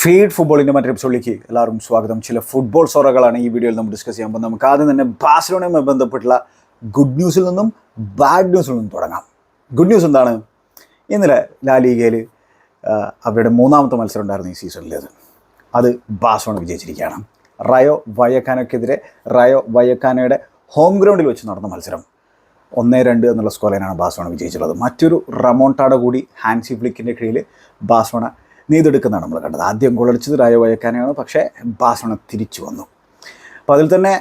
Feed ഫുട്ബോളിന്റെ മറ്റൊരു എപ്പിസോഡിലേക്ക് എല്ലാവരും സ്വാഗതം. ചില ഫുട്ബോൾ സോറകളാണ് ഈ വീഡിയോയിൽ നമ്മൾ ഡിസ്കസ് ചെയ്യാൻ പോകുന്നത്. നമുക്ക് ആദ്യം തന്നെ ബാഴ്സലോണയുമായി ബന്ധപ്പെട്ടുള്ള ഗുഡ് ന്യൂസിൽ നിന്നും ബാഡ് ന്യൂസിൽ നിന്നും തുടങ്ങാം. ഗുഡ് ന്യൂസ് എന്താണ്? ഇന്നലെ ലാ ലീഗയിൽ അവരുടെ മൂന്നാമത്തെ മത്സരം ഉണ്ടായിരുന്നു ഈ സീസണിലേത് അത് ബാഴ്സലോണ വിജയിച്ചിരിക്കുകയാണ്. റയോ വയക്കാനോക്കെതിരെ റയോ വയക്കാനോയുടെ ഹോം ഗ്രൗണ്ടിൽ വെച്ച് നടന്ന മത്സരം. ഒന്ന് രണ്ട് എന്നുള്ള സ്കോർ ലൈനാണ് ബാഴ്സലോണ വിജയിച്ചിട്ടുള്ളത്. മറ്റൊരു റമോണ്ടാടെ കൂടി ഹാൻസി ഫ്ലിക്കിന്റെ കീഴിൽ ബാഴ്സലോണ നെയ്തെടുക്കുന്നതാണ് നമ്മൾ കണ്ടത്. ആദ്യം ഗോളടിച്ചത് രായോ വയക്കാനയാണ് പക്ഷേ ബാസണ തിരിച്ചു വന്നു. അപ്പോൾ അതിൽ തന്നെ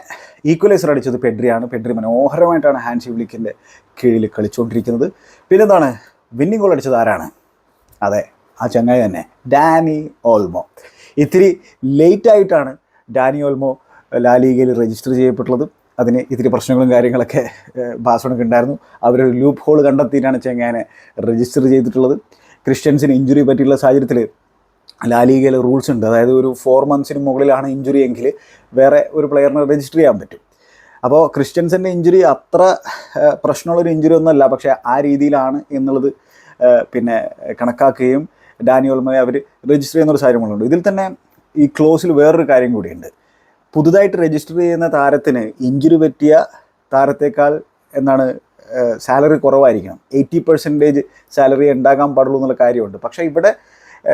ഈക്വലൈസർ അടിച്ചത് പെഡ്രിയാണ്. പെഡ്രി മനോഹരമായിട്ടാണ് ഹാൻസി വിളിക്കിന്റെ കീഴിൽ കളിച്ചുകൊണ്ടിരിക്കുന്നത്. പിന്നെന്താണ്? വിന്നിംഗ് ഗോൾ അടിച്ചത് ആരാണ്? അതെ ആ ചങ്ങായി തന്നെ ഡാനി ഓൾമോ. ഇത്തിരി ലേറ്റായിട്ടാണ് ഡാനി ഓൾമോ ലാലീഗയിൽ രജിസ്റ്റർ ചെയ്യപ്പെട്ടുള്ളത്. അതിന് ഇത്തിരി പ്രശ്നങ്ങളും കാര്യങ്ങളൊക്കെ ബാസോണൊക്കെ ഉണ്ടായിരുന്നു. അവരൊരു ലൂപ്പ് ഹോൾ കണ്ടെത്തിയിട്ടാണ് ചെങ്ങാനെ രജിസ്റ്റർ ചെയ്തിട്ടുള്ളത്. ക്രിസ്ത്യൻസിന് ഇഞ്ചുറി പറ്റിയുള്ള സാഹചര്യത്തിൽ ലാലീഗയിൽ റൂൾസ് ഉണ്ട്. അതായത് ഒരു ഫോർ മന്ത്സിന് മുകളിലാണ് ഇഞ്ചുറി എങ്കിൽ വേറെ ഒരു പ്ലെയറിനെ രജിസ്റ്റർ ചെയ്യാൻ പറ്റും. അപ്പോൾ ക്രിസ്ത്യൻസിന്റെ ഇഞ്ചുറി അത്ര പ്രശ്നമുള്ള പ്രശ്നമുള്ളൊരു ഇഞ്ചുറി ഒന്നുമല്ല. പക്ഷേ ആ രീതിയിലാണ് എന്നുള്ളത് പിന്നെ കണക്കാക്കുകയും ഡാനിയോൾമയെ അവർ രജിസ്റ്റർ ചെയ്യുന്ന ഒരു സാഹചര്യങ്ങളുണ്ട് ഇതിൽ തന്നെ ഈ ക്ലോസിൽ വേറൊരു കാര്യം കൂടിയുണ്ട്. പുതുതായിട്ട് രജിസ്റ്റർ ചെയ്യുന്ന താരത്തിന് ഇഞ്ചുറി പറ്റിയ താരത്തേക്കാൾ എന്താണ് സാലറി കുറവായിരിക്കണം. എയ്റ്റി പെർസെന്റേജ് സാലറി ഉണ്ടാകാൻ പാടുള്ളൂ എന്നുള്ള കാര്യമുണ്ട്. പക്ഷേ ഇവിടെ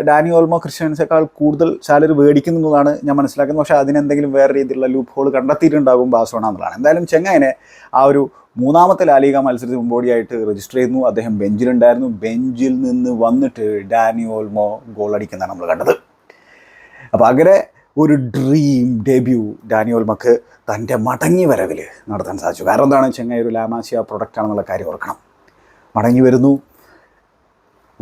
ഡാനി ഓൾമോ ക്രിസ്ത്യൻസേക്കാൾ കൂടുതൽ സാലറി മേടിക്കുന്നതാണ് ഞാൻ മനസ്സിലാക്കുന്നത്. പക്ഷേ അതിനെന്തെങ്കിലും വേറെ രീതിയിലുള്ള ലൂപ്പ് ഹോൾ കണ്ടെത്തിയിട്ടുണ്ടാകും ബാസോണ എന്നുള്ളതാണ്. എന്തായാലും ചെങ്ങായനെ ആ ഒരു മൂന്നാമത്തെ ലാലിക മത്സരത്തിന് മുമ്പോടിയായിട്ട് രജിസ്റ്റർ ചെയ്യുന്നു. അദ്ദേഹം ബെഞ്ചിലുണ്ടായിരുന്നു. ബെഞ്ചിൽ നിന്ന് വന്നിട്ട് ഡാനി ഓൾമോ ഗോൾ അടിക്കുന്നതാണ് നമ്മൾ കണ്ടത്. അപ്പോൾ അങ്ങനെ ഒരു ഡ്രീം ഡെബ്യൂ ഡാനിയോൽ മക്ക് തന്റെ മടങ്ങി വരവിൽ നടത്താൻ സാധിച്ചു. കാരണം എന്താണ് ചെങ്ങൈ ഒരു ലാമാസിയ പ്രൊഡക്റ്റ് ആണെന്നുള്ള കാര്യം ഓർക്കണം. മടങ്ങി വരുന്നു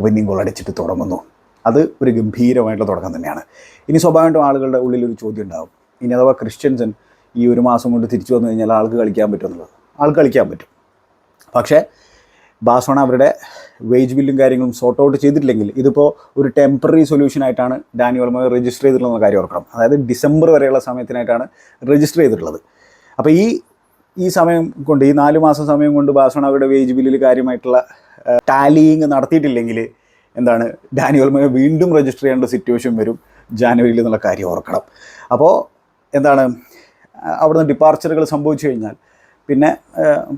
വിന്നിങ് ഗോൾ അടിച്ചിട്ട് തുടങ്ങുന്നു. അത് ഒരു ഗംഭീരമായിട്ടുള്ള തുടക്കം തന്നെയാണ്. ഇനി സ്വാഭാവികമായിട്ടും ആളുകളുടെ ഉള്ളിൽ ഒരു ചോദ്യം ഉണ്ടാകും ഇനി അഥവാ ക്രിസ്ത്യൻസൻ ഈ ഒരു മാസം കൊണ്ട് തിരിച്ചു വന്നു കഴിഞ്ഞാൽ ആൾക്ക് കളിക്കാൻ പറ്റുമെന്നുള്ളത് ആൾക്ക് കളിക്കാൻ പറ്റും. പക്ഷേ ബാസോണ അവരുടെ വേജ് ബില്ലും കാര്യങ്ങളും സോർട്ട് ഔട്ട് ചെയ്തിട്ടില്ലെങ്കിൽ ഇതിപ്പോൾ ഒരു ടെമ്പററി സൊല്യൂഷൻ ആയിട്ടാണ് ഡാനി വർമ്മ രജിസ്റ്റർ ചെയ്തിട്ടുള്ള കാര്യം ഓർക്കണം. അതായത് ഡിസംബർ വരെയുള്ള സമയത്തിനായിട്ടാണ് രജിസ്റ്റർ ചെയ്തിട്ടുള്ളത്. അപ്പോൾ ഈ ഈ സമയം കൊണ്ട് ഈ നാല് മാസം സമയം കൊണ്ട് ബാസോൺ അവരുടെ വേജ് ബില്ലിൽ കാര്യമായിട്ടുള്ള ടാലിയിങ് നടത്തിയിട്ടില്ലെങ്കിൽ എന്താണ് ഡാനി ഓൾമോയെ വീണ്ടും രജിസ്റ്റർ ചെയ്യേണ്ട സിറ്റുവേഷൻ വരും ജാനുവരിയിൽ എന്നുള്ള കാര്യം ഓർക്കണം. അപ്പോൾ എന്താണ് അവിടുന്ന് ഡിപ്പാർച്ചറുകൾ സംഭവിച്ചു കഴിഞ്ഞാൽ പിന്നെ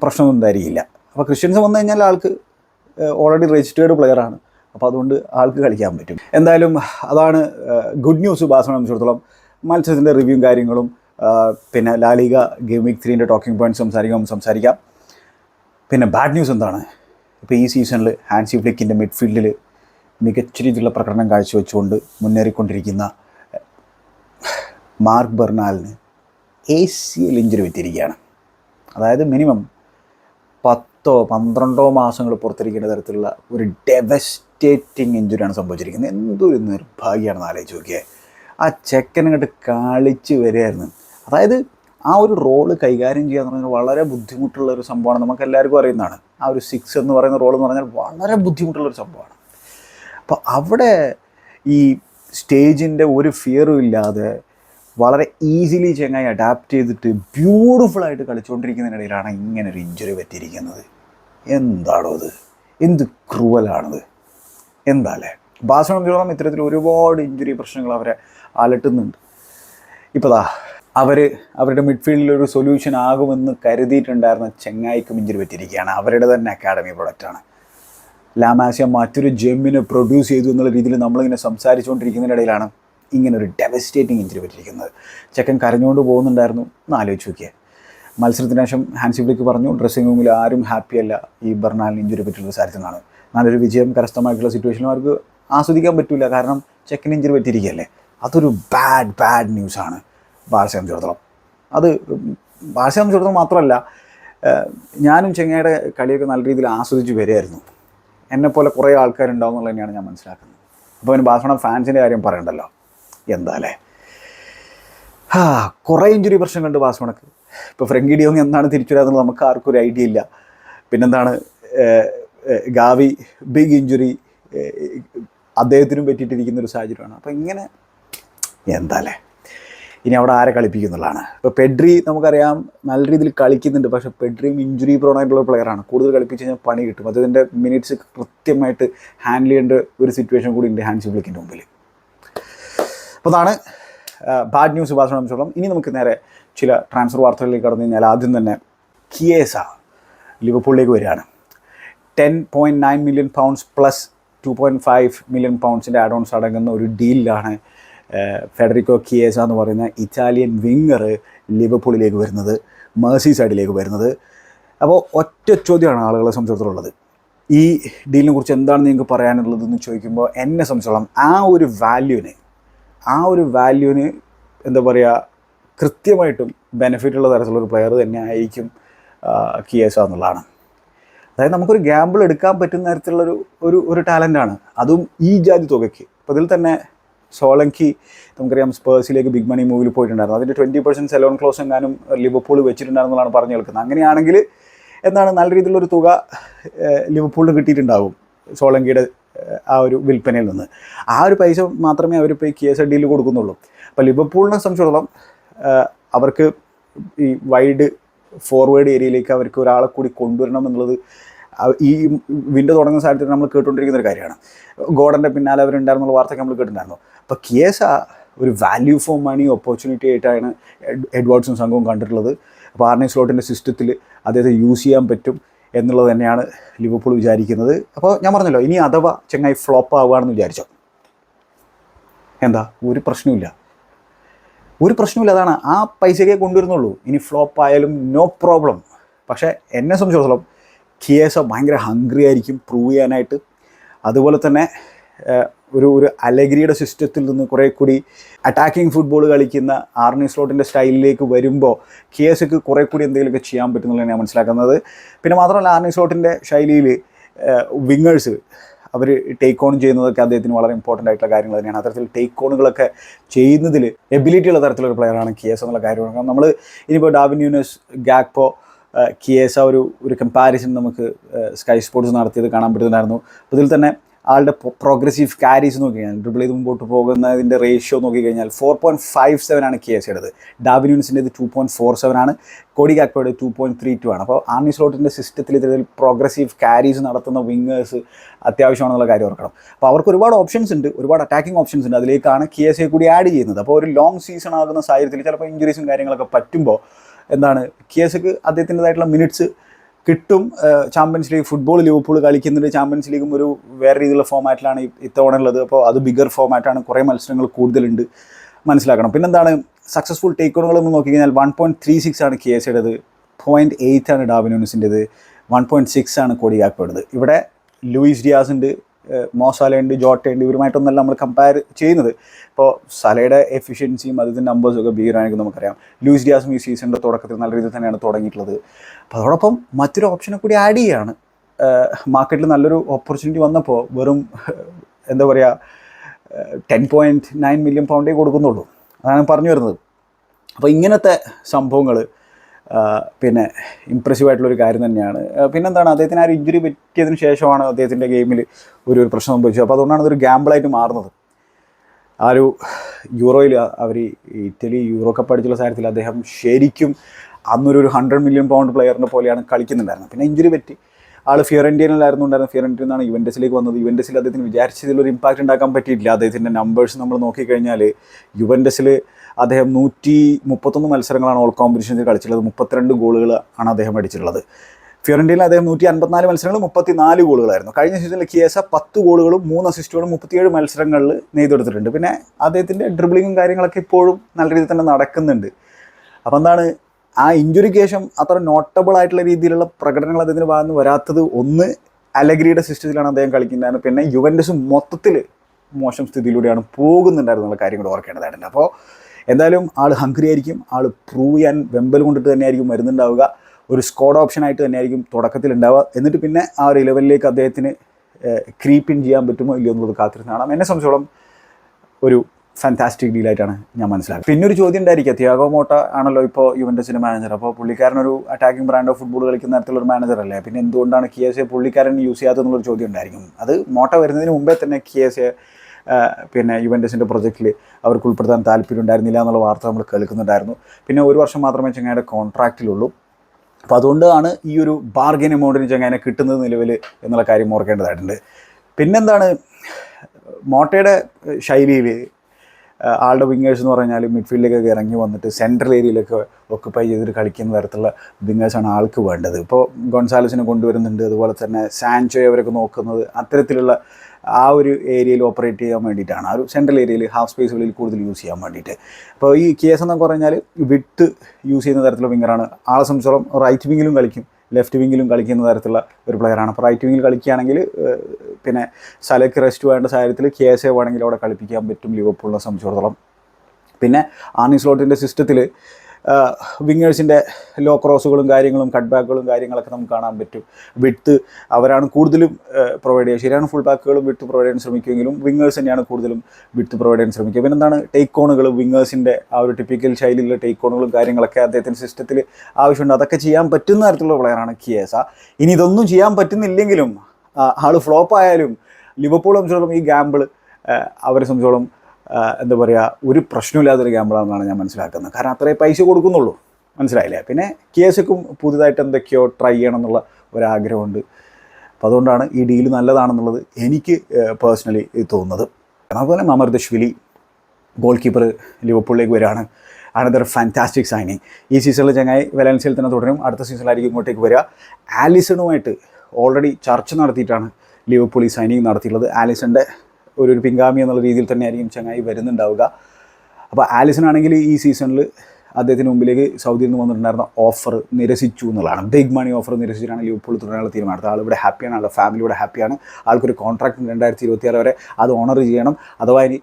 പ്രശ്നമൊന്നും ഉണ്ടായിരിക്കില്ല. അപ്പോൾ ക്രിസ്ത്യൻസ് വന്നു കഴിഞ്ഞാൽ ആൾക്ക് ഓൾറെഡി രജിസ്റ്റേർഡ് പ്ലെയർ ആണ്. അപ്പോൾ അതുകൊണ്ട് ആൾക്ക് കളിക്കാൻ പറ്റും. എന്തായാലും അതാണ് ഗുഡ് ന്യൂസ് ബാസിനെ സംബന്ധിച്ചിടത്തോളം. മത്സരത്തിന്റെ റിവ്യൂ കാര്യങ്ങളും പിന്നെ ലാലിക ഗെയിം വീക്ക് ത്രീന്റെ ടോക്കിംഗ് പോയിന്റ് സംസാരിക്കാം സംസാരിക്കാം. പിന്നെ ബാഡ് ന്യൂസ് എന്താണ്? ഇപ്പോൾ ഈ സീസണിൽ ഹാൻസി ഫ്ലിക്കിന്റെ മിഡ്ഫീൽഡിൽ മികച്ച രീതിയിലുള്ള പ്രകടനം കാഴ്ചവെച്ചുകൊണ്ട് മുന്നേറിക്കൊണ്ടിരിക്കുന്ന മാർക്ക് ബെർണാലിന് എ സി എൽ ഇഞ്ചുറി പറ്റിയിരിക്കുകയാണ് അതായത് മിനിമം പത്തോ പന്ത്രണ്ടോ മാസങ്ങൾ പുറത്തിരിക്കേണ്ട തരത്തിലുള്ള ഒരു ഡെവസ്റ്റേറ്റിംഗ് ഇഞ്ചുറിയാണ് സംഭവിച്ചിരിക്കുന്നത്. എന്തൊരു നിർഭാഗ്യമാണെന്ന് ആലോചിച്ച് നോക്കിയേ. ആ ചെക്കൻ അങ്ങോട്ട് കളിച്ച് വരികയായിരുന്നു. അതായത് ആ ഒരു റോൾ കൈകാര്യം ചെയ്യുക എന്ന് പറഞ്ഞാൽ വളരെ ബുദ്ധിമുട്ടുള്ള ഒരു സംഭവമാണ്. നമുക്ക് എല്ലാവർക്കും അറിയുന്നതാണ്. ആ ഒരു സിക്സ് എന്ന് പറയുന്ന റോൾ എന്ന് പറഞ്ഞാൽ വളരെ ബുദ്ധിമുട്ടുള്ള ഒരു സംഭവമാണ്. അപ്പോൾ അവിടെ ഈ സ്റ്റേജിന്റെ ഒരു ഫിയറും ഇല്ലാതെ വളരെ ഈസിലി ചെങ്ങായി അഡാപ്റ്റ് ചെയ്തിട്ട് ബ്യൂട്ടിഫുള്ളായിട്ട് കളിച്ചുകൊണ്ടിരിക്കുന്നതിനിടയിലാണ് ഇങ്ങനെ ഒരു ഇഞ്ചുറി പറ്റിയിരിക്കുന്നത്. എന്താണോ അത് എന്ത് ക്രൂവലാണത്? എന്താ അല്ലേ ബാസണോളം ഇത്തരത്തിൽ ഒരുപാട് ഇഞ്ചുറി പ്രശ്നങ്ങൾ അവരെ അലട്ടുന്നുണ്ട്. ഇപ്പോൾ ദാ അവർ അവരുടെ മിഡ്ഫീൽഡിൽ ഒരു സൊല്യൂഷൻ ആകുമെന്ന് കരുതിയിട്ടുണ്ടായിരുന്ന ചെങ്ങായിക്കും ഇഞ്ചുറി പറ്റിയിരിക്കുകയാണ്. അവരുടെ തന്നെ അക്കാഡമി പ്രൊഡക്റ്റാണ് ലാമാസിയ മറ്റൊരു ജെമ്മിനെ പ്രൊഡ്യൂസ് ചെയ്തു എന്നുള്ള രീതിയിൽ നമ്മളിങ്ങനെ സംസാരിച്ചുകൊണ്ടിരിക്കുന്നതിനിടയിലാണ് ഇങ്ങനെ ഒരു ഡെവസ്റ്റേറ്റിംഗ് ഇഞ്ചുറി പറ്റിയിരിക്കുന്നത്. ചെക്കൻ കരഞ്ഞുകൊണ്ട് പോകുന്നുണ്ടായിരുന്നു. എന്ന് ആലോചിച്ച് നോക്കിയേ. മത്സരത്തിന് ശേഷം ഹാൻസി ഫ്ലിക്ക് പറഞ്ഞു ഡ്രസ്സിംഗ് റൂമിൽ ആരും ഹാപ്പിയല്ല ഈ ബെർണാലിന് ഇഞ്ചുറി പറ്റിയുള്ള എന്നാണ് നല്ലൊരു വിജയം കരസ്ഥമായിട്ടുള്ള സിറ്റുവേഷനിൽ അവർക്ക് ആസ്വദിക്കാൻ പറ്റില്ല കാരണം ചെക്കിന് ഇഞ്ചുറി പറ്റിയിരിക്കുകയല്ലേ? അതൊരു ബാഡ് ബാഡ് ന്യൂസാണ് ബാഴ്സയെ സംബന്ധിച്ചിടത്തോളം. അത് ബാഴ്സയെ സംബന്ധിച്ചിടത്തോളം മാത്രമല്ല ഞാനും ചെങ്ങയുടെ കളിയൊക്കെ നല്ല രീതിയിൽ ആസ്വദിച്ച് വരികയായിരുന്നു. എന്നെപ്പോലെ കുറേ ആൾക്കാരുണ്ടാവും എന്നുള്ളത് തന്നെയാണ് ഞാൻ മനസ്സിലാക്കുന്നത്. അപ്പോൾ പിന്നെ ബാഴ്സലോണ ഫാൻസിന്റെ കാര്യം പറയണ്ടല്ലോ? എന്താ അല്ലേ? കുറേ ഇഞ്ചുറി പ്രശ്നങ്ങളുണ്ട് ബാഴ്സലോണക്ക്. ഇപ്പോൾ ഫ്രങ്കി ഡിയോങ് എന്താണ് തിരിച്ചു വരാമെന്നുള്ളത് നമുക്ക് ആർക്കും ഒരു ഐഡിയ ഇല്ല. പിന്നെന്താണ് ഗാവി ബിഗ് ഇഞ്ചുറി അദ്ദേഹത്തിനും പറ്റിയിട്ടിരിക്കുന്ന ഒരു സാഹചര്യമാണ്. അപ്പോൾ ഇങ്ങനെ എന്താല്ലേ? ഇനി അവിടെ ആരെ കളിപ്പിക്കുന്നുള്ളതാണ്. ഇപ്പോൾ പെഡ്രി നമുക്കറിയാം നല്ല രീതിയിൽ കളിക്കുന്നുണ്ട്. പക്ഷേ പെഡ്രിയും ഇഞ്ചുറി പ്രോണായിട്ടുള്ള പ്ലെയറാണ് കൂടുതൽ കളിപ്പിച്ച് കഴിഞ്ഞാൽ പണി കിട്ടും. അതിന്റെ മിനിറ്റ്സ് കൃത്യമായിട്ട് ഹാൻഡിൽ ചെയ്യേണ്ട ഒരു സിറ്റുവേഷൻ കൂടി ഉണ്ട് ഹാൻഡ് ഫ്ലിക്കിന്റെ മുമ്പിൽ അപ്പോൾ അതാണ് ബാഡ് ന്യൂസ് സംബന്ധിച്ചോളം ഇനി നമുക്ക് നേരെ ചില ട്രാൻസ്ഫർ വാർത്തകളിലേക്ക് കടന്നു കഴിഞ്ഞാൽ ആദ്യം തന്നെ കിയേസ ലിവർപൂളിലേക്ക് വരികയാണ്. Ten point nine million pounds plus two point five million പൗണ്ട്സിന്റെ add ons അടങ്ങുന്ന ഒരു ഡീലിലാണ് ഫെഡറിക്കോ കിയേസ എന്ന് പറയുന്ന ഇറ്റാലിയൻ വിങ്ങർ ലിവർപൂളിലേക്ക് വരുന്നത് മേഴ്സി സൈഡിലേക്ക് വരുന്നത്. അപ്പോൾ ഒറ്റ ചോദ്യമാണ് ആളുകളെ സംബന്ധിച്ചിടത്തോളം ഈ ഡീലിനെ കുറിച്ച് എന്താണ് നിങ്ങൾക്ക് പറയാനുള്ളതെന്ന് ചോദിക്കുമ്പോൾ എന്നെ സംബന്ധിച്ചോളം ആ ഒരു വാല്യൂവിന് ആ ഒരു വാല്യൂവിന് എന്താ പറയുക കൃത്യമായിട്ടും ബെനിഫിറ്റ് ഉള്ള തരത്തിലുള്ള ഒരു പ്ലെയർ തന്നെ ആയിരിക്കും കിയേസ എന്നുള്ളതാണ്. അതായത് നമുക്കൊരു ഗ്യാമ്പിൾ എടുക്കാൻ പറ്റുന്ന തരത്തിലുള്ളൊരു ഒരു ഒരു ടാലന്റാണ് അതും ഈ ജാതി തുകയ്ക്ക്. അപ്പോൾ ഇതിൽ തന്നെ സോളങ്കി നമുക്കറിയാം സ്പേഴ്സിലേക്ക് ബിഗ് മണി മൂവിൽ പോയിട്ടുണ്ടായിരുന്നു. അതിന്റെ twenty percent sell on clause എങ്ങാനും ലിവർപൂൾ വെച്ചിട്ടുണ്ടായിരുന്നതാണ് പറഞ്ഞു കേൾക്കുന്നത്. അങ്ങനെയാണെങ്കിൽ എന്നാണ് നല്ല രീതിയിലുള്ളൊരു തുക ലിവപ്പൂളിന് കിട്ടിയിട്ടുണ്ടാകും സോളങ്കിയുടെ ആ ഒരു വിൽപ്പനയിൽ നിന്ന്. ആ ഒരു പൈസ മാത്രമേ അവരിപ്പോൾ ഈ എ ഡിയിൽ കൊടുക്കുന്നുള്ളൂ. അപ്പോൾ ലിവർപൂളിനെ സംബന്ധിച്ചിടത്തോളം അവർക്ക് ഈ വൈഡ് ഫോർവേഡ് ഏരിയയിലേക്ക് അവർക്ക് ഒരാളെ കൂടി കൊണ്ടുവരണം എന്നുള്ളത് ഈ വിൻഡോ തുടങ്ങുന്ന സാഹചര്യത്തിൽ നമ്മൾ കേട്ടുകൊണ്ടിരിക്കുന്ന ഒരു കാര്യമാണ്. ഗോഡന്റെ പിന്നാലെ അവരുണ്ടായിരുന്നുള്ള വാർത്തയൊക്കെ നമ്മൾ കേട്ടിട്ടുണ്ടായിരുന്നു. അപ്പോൾ കിയേസ ഒരു വാല്യൂ ഫോർ മണി ഓപ്പർച്യൂണിറ്റി ആയിട്ടാണ് എഡ്- എഡ്വാർഡ്സും സംഘവും കണ്ടിട്ടുള്ളത്. അപ്പോൾ ആർണി സ്ലോട്ടിന്റെ സിസ്റ്റത്തിൽ അദ്ദേഹത്തെ യൂസ് ചെയ്യാൻ പറ്റും എന്നുള്ളത് തന്നെയാണ് ലിവർപൂൾ വിചാരിക്കുന്നത്. അപ്പോൾ ഞാൻ പറഞ്ഞല്ലോ ഇനി അഥവാ ചെങ്ങായി ഫ്ലോപ്പ് ആവുകയാണെന്ന് വിചാരിച്ചോ? എന്താ? ഒരു പ്രശ്നമില്ല ഒരു പ്രശ്നമില്ല അതാണ് ആ പൈസയ്ക്കേ കൊണ്ടുവരുന്നുള്ളൂ. ഇനി ഫ്ലോപ്പ് ആയാലും നോ പ്രോബ്ലം പക്ഷേ എന്നെ സംബന്ധിച്ചിടത്തോളം കിയേസ ഭയങ്കര ഹംഗ്രി ആയിരിക്കും പ്രൂവ് ചെയ്യാനായിട്ട്. അതുപോലെ തന്നെ ഒരു ഒരു അലഗ്രിയുടെ സിസ്റ്റത്തിൽ നിന്ന് കുറേ കൂടി അറ്റാക്കിംഗ് ഫുട്ബോൾ കളിക്കുന്ന ആർണി സ്ലോട്ടിന്റെ സ്റ്റൈലിലേക്ക് വരുമ്പോൾ കിയേസയ്ക്ക് കുറേ കൂടി എന്തെങ്കിലുമൊക്കെ ചെയ്യാൻ പറ്റുന്നുള്ളതാണ് ഞാൻ മനസ്സിലാക്കുന്നത്. പിന്നെ മാത്രമല്ല ആർണി സ്ലോട്ടിന്റെ ശൈലിയിൽ വിങ്ങേഴ്സ് അവർ ടേക്ക് ഓൺ ചെയ്യുന്നതൊക്കെ അദ്ദേഹത്തിന് വളരെ ഇമ്പോർട്ടന്റ് ആയിട്ടുള്ള കാര്യങ്ങൾ തന്നെയാണ്. അത്തരത്തിൽ ടേക്ക് ഓണുകളൊക്കെ ചെയ്യുന്നതിൽ എബിലിറ്റി ഉള്ള തരത്തിലൊരു പ്ലെയറാണ് കിയേസ് എന്നുള്ള കാര്യമാണ്. കാരണം നമ്മൾ ഇനിയിപ്പോൾ ഡാവിൻ യൂനസ് ഗാക്പോ കിയേസ ഒരു ഒരു കമ്പാരിസൺ നമുക്ക് സ്കൈ സ്പോർട്സ് നടത്തിയത് കാണാൻ പറ്റുന്നുണ്ടായിരുന്നു. ഇതിൽ തന്നെ ആളുടെ പ്രോഗ്രസീവ് ക്യാരീസ് നോക്കി കഴിഞ്ഞാൽ ഡ്രിബിൾ ചെയ്ത് മുമ്പോട്ട് പോകുന്നതിന്റെ റേഷ്യോ നോക്കി കഴിഞ്ഞാൽ ഫോർ പോയിന്റ് ഫൈവ് സെവൻ ആണ് കെ കിയേസയുടേത് ഡാവിൻ യൂണിസിന്റെ ടു പോയിന്റ് ഫോർ സെവൻ ആണ്. കോടി കാക്കോയുടെ ടു പോയിന്റ് ത്രീ ടു ആണ്. അപ്പോൾ ആർമി സ്ലോട്ടിന്റെ സിസ്റ്റത്തിൽ ഇത്തരത്തിൽ പ്രോഗ്രസീവ് ക്യാരീസ് നടത്തുന്ന വിങ്ങേഴ്സ് അത്യാവശ്യമാണെന്നുള്ള കാര്യം ഓർക്കണം. അപ്പോൾ അവർക്ക് ഒരുപാട് ഓപ്ഷൻസ് ഉണ്ട് ഒരുപാട് അറ്റാക്കിംഗ് ഓപ്ഷൻസ് ഉണ്ട്. അതിലേക്കാണ് കെ എസ് എ കൂടി ആഡ് ചെയ്യുന്നത്. അപ്പോൾ ഒരു ലോങ് സീസൺ ആകുന്ന സാഹചര്യത്തിൽ ചിലപ്പോൾ ഇഞ്ചുറീസും കാര്യങ്ങളൊക്കെ പറ്റുമ്പോൾ എന്താണ് കെ എസ് അദ്ദേഹത്തിന്റെതായിട്ടുള്ള മിനിറ്റ്സ് കിട്ടും. ചാമ്പ്യൻസ് ലീഗ് ഫുട്ബോൾ ലിവർപൂൾ കളിക്കുന്നുണ്ട്. ചാമ്പ്യൻസ് ലീഗും ഒരു വേറെ രീതിയിലുള്ള ഫോമാറ്റിലാണ് ഇത്തവണ ഉള്ളത് അപ്പോൾ അത് ബിഗർ ഫോമാറ്റാണ് കുറേ മത്സരങ്ങൾ കൂടുതലുണ്ട്. മനസ്സിലാക്കണം. പിന്നെന്താണ്? സക്സസ്ഫുൾ ടേക്ക് ഓണുകൾ എന്ന് നോക്കി കഴിഞ്ഞാൽ വൺ പോയിന്റ് ത്രീ സിക്സ് ആണ് കെ എസ് പോയിന്റ് എയ്റ്റ് ആണ് ഡാവിനൂസിന്റെത് വൺ പോയിന്റ് സിക്സ് ആണ് കോടി ഗാക്പോയുടേത്. ഇവിടെ ലൂയിസ് ഡിയാസ് ഉണ്ട് മോസാല ഉണ്ട് ജോട്ട ഉണ്ട് ഇവരുമായിട്ടൊന്നല്ല നമ്മൾ കമ്പയർ ചെയ്യുന്നത്. ഇപ്പോൾ സലയുടെ എഫിഷ്യൻസിയും അതിന്റെ നമ്പേഴ്സും ഒക്കെ ഭീകരമായിരിക്കും നമുക്കറിയാം. ലൂസ് ഡിയാസും ഈ സീസണിന്റെ തുടക്കത്തിൽ നല്ല രീതിയിൽ തന്നെയാണ് തുടങ്ങിയിട്ടുള്ളത്. അപ്പോൾ അതോടൊപ്പം മറ്റൊരു ഓപ്ഷനെ കൂടി ആഡ് ചെയ്യുകയാണ് മാർക്കറ്റിൽ നല്ലൊരു ഓപ്പർച്യൂണിറ്റി വന്നപ്പോൾ വെറും എന്താ പറയുക ടെൻ പോയിന്റ് നയൻ മില്യൺ പൗണ്ടേ കൊടുക്കുന്നുള്ളൂ. അതാണ് പറഞ്ഞു വരുന്നത്. അപ്പോൾ ഇങ്ങനത്തെ സംഭവങ്ങൾ പിന്നെ ഇമ്പ്രസീവ് ആയിട്ടുള്ളൊരു കാര്യം തന്നെയാണ്. പിന്നെന്താണ്? അദ്ദേഹത്തിന് ആ ഒരു ഇഞ്ചുറി പറ്റിയതിന് ശേഷമാണ് അദ്ദേഹത്തിന്റെ ഗെയിമിൽ ഒരു ഒരു പ്രശ്നം സംഭവിച്ചത്. അപ്പോൾ അതുകൊണ്ടാണ് അതൊരു ഗ്യാമ്പിളായിട്ട് മാറുന്നത്. ആ ഒരു യൂറോയിൽ അവർ ഇറ്റലി യൂറോ കപ്പ് അടിച്ചുള്ള സാഹചര്യത്തിൽ അദ്ദേഹം ശരിക്കും അന്നൊരു ഒരു ഹൺഡ്രഡ് മില്യൺ പൗണ്ട് പ്ലെയറിനെ പോലെയാണ് കളിക്കുന്നുണ്ടായിരുന്നത്. പിന്നെ ഇഞ്ചുറി പറ്റി. ആൾ ഫിയറന്റീനിലായിരുന്നു ഉണ്ടായിരുന്നത് ഫിയറന്റീനിൽ നിന്നാണ് യുവന്റസിലേക്ക് വന്നത്. യുവന്റസിൽ അദ്ദേഹത്തിന് വിചാരിച്ചതിലൊരു ഇമ്പാക്റ്റ് ഉണ്ടാക്കാൻ പറ്റിയിട്ടില്ല. അദ്ദേഹത്തിന്റെ നമ്പേഴ്സ് നമ്മൾ നോക്കിക്കഴിഞ്ഞാൽ യുവന്റസിൽ അദ്ദേഹം നൂറ്റി മുപ്പത്തൊന്ന് മത്സരങ്ങളാണ് ഓൾ കോമ്പറ്റീഷനിൽ കളിച്ചിട്ടുള്ളത്. മുപ്പത്തിരണ്ട് ഗോളുകൾ ആണ് അദ്ദേഹം അടിച്ചിട്ടുള്ളത്. ഫിയറന്റീനിൽ അദ്ദേഹം നൂറ്റി അൻപത്തിനാല് മത്സരങ്ങൾ മുപ്പത്തിനാല് ഗോളുകളായിരുന്നു കഴിഞ്ഞ സീസണിൽ കിയേസ പത്ത് ഗോളുകളും മൂന്ന് അസിസ്റ്റുകളും മുപ്പത്തിയേഴ് മത്സരങ്ങളിൽ നെയ്തെടുത്തിട്ടുണ്ട്. പിന്നെ അദ്ദേഹത്തിന്റെ ഡ്രിബ്ലിങ്ങും കാര്യങ്ങളൊക്കെ ഇപ്പോഴും നല്ല രീതിയിൽ തന്നെ നടക്കുന്നുണ്ട്. അപ്പോൾ എന്താണ് ആ ഇഞ്ചുറിക്ക് ശേഷം അത്ര നോട്ടബിൾ ആയിട്ടുള്ള രീതിയിലുള്ള പ്രകടനങ്ങൾ അദ്ദേഹത്തിന് ഭാഗത്ത് വരാത്തത് ഒന്ന് അലഗ്രിയുടെ സിസ്റ്റത്തിലാണ് അദ്ദേഹം കളിക്കുന്നത് പിന്നെ യുവന്റസ് മൊത്തത്തിൽ മോശം സ്ഥിതിയിലൂടെയാണ് പോകുന്നുണ്ടായിരുന്നുള്ള കാര്യം കൂടെ ഓർക്കേണ്ടതായിട്ടുണ്ട്. അപ്പോൾ എന്തായാലും ആൾ ഹംഗ്രി ആയിരിക്കും. ആൾ പ്രൂവ് ചെയ്യാൻ വെമ്പൽ കൊണ്ടിട്ട് തന്നെയായിരിക്കും വരുന്നുണ്ടാവുക. ഒരു സ്കോഡ് ഓപ്ഷൻ ഓപ്ഷനായിട്ട് തന്നെയായിരിക്കും തുടക്കത്തിൽ ഉണ്ടാവുക. എന്നിട്ട് പിന്നെ ആ ഒരു ലെവലിലേക്ക് അദ്ദേഹത്തിന് ക്രീപ്പ് ഇൻ ചെയ്യാൻ പറ്റുമോ ഇല്ലയോ എന്നുള്ളത് കാത്തിരുന്ന് കാണാം. എന്നെ സംബന്ധിച്ചോളം ഒരു ഫാന്റാസ്റ്റിക് ഡീലായിട്ടാണ് ഞാൻ മനസ്സിലാക്കുന്നത്. പിന്നെ ഒരു ചോദ്യം ഉണ്ടായിരിക്കും. തിയാഗോ മോട്ട ആണല്ലോ ഇപ്പോൾ യുവന്റസിന്റെ മാനേജർ അപ്പോൾ പുള്ളിക്കാരൻ ഒരു അറ്റാക്കിംഗ് ബ്രാൻഡ് ഓഫ് ഫുട്ബോൾ കളിക്കുന്ന തരത്തിലുള്ള മാനേജർ അല്ലേ? പിന്നെ എന്തുകൊണ്ടാണ് കിയസെ പുള്ളിക്കാരൻ യൂസ് ചെയ്യാത്തതെന്നുള്ളൊരു ചോദ്യം ഉണ്ടായിരിക്കും. അത് മോട്ട വരുന്നതിന് മുമ്പേ തന്നെ കിയസെ പിന്നെ യുവന്റസിന്റെ പ്രൊജക്റ്റിൽ അവർക്ക് ഉൾപ്പെടുത്താൻ താല്പര്യം ഉണ്ടായിരുന്നില്ല എന്നുള്ള വാർത്ത നമ്മൾ കേൾക്കുന്നുണ്ടായിരുന്നു. പിന്നെ ഒരു വർഷം മാത്രമേ ചങ്ങായുടെ കോൺട്രാക്റ്റിലുള്ളൂ അപ്പോൾ അതുകൊണ്ടാണ് ഈ ഒരു ബാർഗൻ എമൗണ്ടിന് ചങ്ങാനെ കിട്ടുന്നത് നിലവിൽ എന്നുള്ള കാര്യം ഓർക്കേണ്ടതായിട്ടുണ്ട്. പിന്നെന്താണ് മോട്ടയുടെ ശൈലിയിൽ ആളുടെ വിങ്ങേഴ്സ് എന്ന് പറഞ്ഞാൽ മിഡ്ഫീൽഡിലേക്കൊക്കെ ഇറങ്ങി വന്നിട്ട് സെൻട്രൽ ഏരിയയിലൊക്കെ ഒക്കുപ്പൈ ചെയ്തിട്ട് കളിക്കുന്ന തരത്തിലുള്ള വിങ്ങേഴ്സാണ് ആൾക്ക് വേണ്ടത്. ഇപ്പോൾ ഗൊൺസാലസിനെ കൊണ്ടുവരുന്നുണ്ട്. അതുപോലെ തന്നെ സാൻചോയെ അവരൊക്കെ നോക്കുന്നത് അത്തരത്തിലുള്ള ആ ഒരു ഏരിയയിൽ ഓപ്പറേറ്റ് ചെയ്യാൻ വേണ്ടിയിട്ടാണ്. ആ ഒരു സെൻട്രൽ ഏരിയയിൽ ഹാഫ് സ്പേസുകളിൽ കൂടുതൽ യൂസ് ചെയ്യാൻ വേണ്ടിയിട്ട്. അപ്പോൾ ഈ കേസ് എന്നൊക്കെ പറഞ്ഞാൽ വിട്ട് യൂസ് ചെയ്യുന്ന തരത്തിലുള്ള വിങ്ങറാണ് ആളെ സംബന്ധിച്ചോളം റൈറ്റ് വിങ്ങിലും കളിക്കും. ലെഫ്റ്റ് വിങ്ങിലും കളിക്കുന്ന തരത്തിലുള്ള ഒരു പ്ലെയറാണ് അപ്പോൾ റൈറ്റ് വിങ്ങിൽ കളിക്കുകയാണെങ്കിൽ പിന്നെ സലക്ക് റെസ്റ്റ് വേണ്ട സാഹചര്യത്തിൽ കേസേ വേണമെങ്കിൽ അവിടെ കളിപ്പിക്കാൻ പറ്റും ലിവർപൂളിനെ സംബന്ധിച്ചിടത്തോളം. പിന്നെ ആർണി സ്ലോട്ടിന്റെ സിസ്റ്റത്തിൽ വിങ്ങേഴ്സിന്റെ ലോ ക്രോസുകളും കാര്യങ്ങളും കട്ട് ബാക്കുകളും കാര്യങ്ങളൊക്കെ നമുക്ക് കാണാൻ പറ്റും. വിട്ട് അവരാണ് കൂടുതലും പ്രൊവൈഡ് ചെയ്യുക. ശരിയാണ് ഫുൾ ബാക്കുകളും വിട്ട് പ്രൊവൈഡ് ചെയ്യാൻ ശ്രമിക്കുമെങ്കിലും വിങ്ങേഴ്സ് തന്നെയാണ് കൂടുതലും വിട്ട് പ്രൊവൈഡ് ചെയ്യാൻ ശ്രമിക്കുക. പിന്നെ എന്താണ്? ടേക്ക് ഓണുകൾ വിങ്ങേഴ്സിന്റെ ആ ഒരു ടിപ്പിക്കൽ ശൈലിയിലുള്ള ടേക്ക് ഓണുകളും കാര്യങ്ങളൊക്കെ അദ്ദേഹത്തിന്റെ സിസ്റ്റത്തിൽ ആവശ്യമുണ്ട്. അതൊക്കെ ചെയ്യാൻ പറ്റുന്ന തരത്തിലുള്ള പ്ലെയറാണ് കിയേസ ഇനി ഇതൊന്നും ചെയ്യാൻ പറ്റുന്നില്ലെങ്കിലും ആൾ ഫ്ലോപ്പ് ആയാലും ലിവർപൂൾ സംബന്ധിച്ചോളം ഈ ഗാമ്പിൾ അവരെ സംബന്ധിച്ചോളം എന്താ പറയുക ഒരു പ്രശ്നമില്ലാത്തൊരു ഗാമ്പിളാണെന്നാണ് ഞാൻ മനസ്സിലാക്കുന്നത്. കാരണം അത്രേ പൈസ കൊടുക്കുന്നുള്ളൂ. മനസ്സിലായില്ലേ? പിന്നെ കേസക്കും പുതിയതായിട്ട് എന്തൊക്കെയോ ട്രൈ ചെയ്യണം എന്നുള്ള ഒരാഗ്രഹമുണ്ട്. അപ്പോൾ അതുകൊണ്ടാണ് ഈ ഡീൽ നല്ലതാണെന്നുള്ളത് എനിക്ക് പേഴ്സണലി തോന്നുന്നത്. അതുപോലെ മമർദശ്വിലി ഗോൾ കീപ്പർ ലിവർപൂളിലേക്ക് വരികയാണ്. അനദർ ഫാന്റാസ്റ്റിക് സൈനിങ് ഈ സീസണിൽ ചങ്ങായി വെലൻസിയിൽ തന്നെ തുടരും. അടുത്ത സീസണിലായിരിക്കും ഇങ്ങോട്ടേക്ക് വരിക. ആലിസണുമായിട്ട് ഓൾറെഡി ചർച്ച നടത്തിയിട്ടാണ് ലിവർപൂൾ ഈ സൈനിങ് നടത്തിയിട്ടുള്ളത്. ആലിസന്റെ ഒരു ഒരു പിൻഗാമി എന്നുള്ള രീതിയിൽ തന്നെ ആയിരിക്കും ചങ്ങായി വരുന്നുണ്ടാവുക. അപ്പോൾ ആലിസൺ ആണെങ്കിൽ ഈ സീസണിൽ അദ്ദേഹത്തിന് മുമ്പിലേക്ക് സൗദിയിൽ നിന്ന് വന്നിട്ടുണ്ടായിരുന്ന ഓഫർ നിരസിച്ചു എന്നുള്ളതാണ്. ബിഗ് മണി ഓഫർ നിരസിച്ചിട്ടാണ് ലിവർപൂൾ തുടരാനുള്ള തീരുമാനം ആൾ ഇവിടെ ഹാപ്പിയാണ് ആളുടെ ഫാമിലി ഇവിടെ ഹാപ്പിയാണ്. ആൾക്കൊരു കോൺട്രാക്ട് രണ്ടായിരത്തി ഇരുപത്തിയാറ് വരെ അത് ഓണർ ചെയ്യണം. അഥവാ ഇനി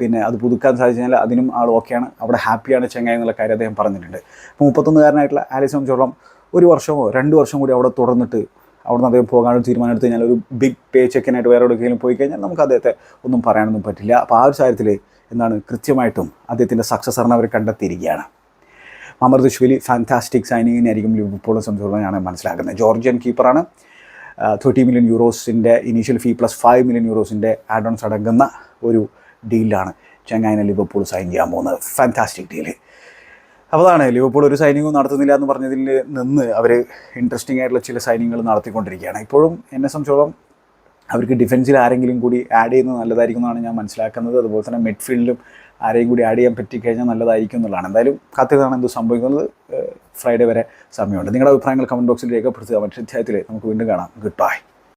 പിന്നെ അത് പുതുക്കാൻ സാധിച്ചു കഴിഞ്ഞാൽ അതിനും ആൾ ഓക്കെയാണ്. അവിടെ ഹാപ്പിയാണ് ചെങ്ങായി എന്നുള്ള കാര്യം അദ്ദേഹം പറഞ്ഞിട്ടുണ്ട്. അപ്പോൾ മുപ്പത്തൊന്നുകാരനായിട്ടുള്ള ആലിസ് സംബന്ധിച്ചോളം ഒരു വർഷമോ രണ്ട് വർഷം കൂടി അവിടെ തുടർന്നിട്ട് അവിടെ നിന്ന് അദ്ദേഹം പോകാനൊരു തീരുമാനം എടുത്തു കഴിഞ്ഞാൽ ഒരു ബിഗ് പേ ചെക്കിനായിട്ട് വേറെ എവിടെയെങ്കിലും പോയി കഴിഞ്ഞാൽ നമുക്ക് അദ്ദേഹത്തെ ഒന്നും പറയാനൊന്നും പറ്റില്ല. അപ്പോൾ ആ ഒരു സാഹചര്യത്തിൽ എന്താണ് കൃത്യമായിട്ടും അദ്ദേഹത്തിന്റെ സക്സസറിനെ അവർ കണ്ടെത്തിയിരിക്കുകയാണ്. അമർദുഷ്വലി ഫാന്റാസ്റ്റിക് സൈനിങ്ങിനായിരിക്കും ലിവർപൂളിനെ സംബന്ധിച്ചിടത്തോളം ഞാൻ മനസ്സിലാക്കുന്നത്. ജോർജിയൻ കീപ്പറാണ് thirty million യൂറോസിന്റെ initial fee plus five million യൂറോസിന്റെ add ons അടങ്ങുന്ന ഒരു ഡീലാണ് ചെങ്ങൈനെ ലിവർപൂൾ സൈൻ ചെയ്യാൻ പോകുന്നത്. ഫാന്റാസ്റ്റിക് ഡീൽ അപ്പോൾ അതാണ് ലിവർപൂൾ ഒരു സൈനിങ്ങും നടത്തുന്നില്ല എന്ന് പറഞ്ഞതിൽ നിന്ന് അവർ ഇൻട്രസ്റ്റിംഗ് ആയിട്ടുള്ള ചില സൈനിങ്ങൾ നടത്തിക്കൊണ്ടിരിക്കുകയാണ്. ഇപ്പോഴും എന്നെ സംബന്ധിച്ചോളം അവർക്ക് ഡിഫൻസിൽ ആരെങ്കിലും കൂടി ആഡ് ചെയ്യുന്നത് നല്ലതായിരിക്കും എന്നാണ് ഞാൻ മനസ്സിലാക്കുന്നത്. അതുപോലെ തന്നെ മിഡ്ഫീൽഡിലും ആരെയും കൂടി ആഡ് ചെയ്യാൻ പറ്റിക്കഴിഞ്ഞാൽ നല്ലതായിരിക്കും എന്നുള്ളതാണ്. എന്തായാലും കാത്തിരുന്നാണ് എന്ത് സംഭവിക്കുന്നത്. ഫ്രൈഡേ വരെ സമയമുണ്ട്. നിങ്ങളുടെ അഭിപ്രായങ്ങൾ കമന്റ് ബോക്സിൽ രേഖപ്പെടുത്തുക. മറ്റൊരു അധ്യായത്തിൽ നമുക്ക് വീണ്ടും കാണാം. Good bye